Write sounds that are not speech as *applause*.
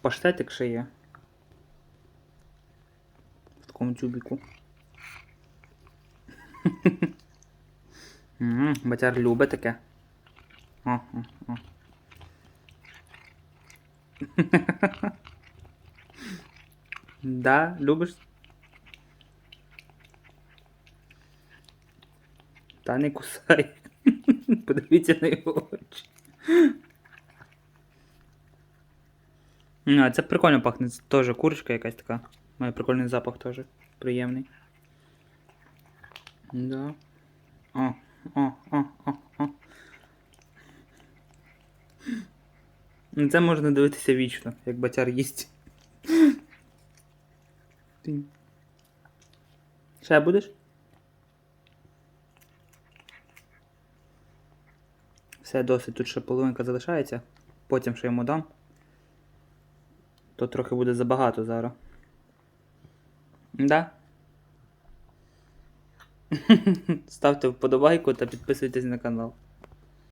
паштетик ще є. В такому тюбіку. *laughs* Батяр любить таке. О, о, о. Да, любиш? Та не кусай. *laughs* Подивіться на його очі. А це прикольно пахне. Це теж курочка якась така. Має прикольний запах теж. Приємний. Да. О, о, о, о, о. Ну, Це можна дивитися вічно, як батяр їсть. Ще будеш? Все, досить, тут ще половинка залишається. Потім ще йому дам. То трохи буде забагато зараз. Да? *laughs* Ставте вподобайку та підписуйтесь на канал.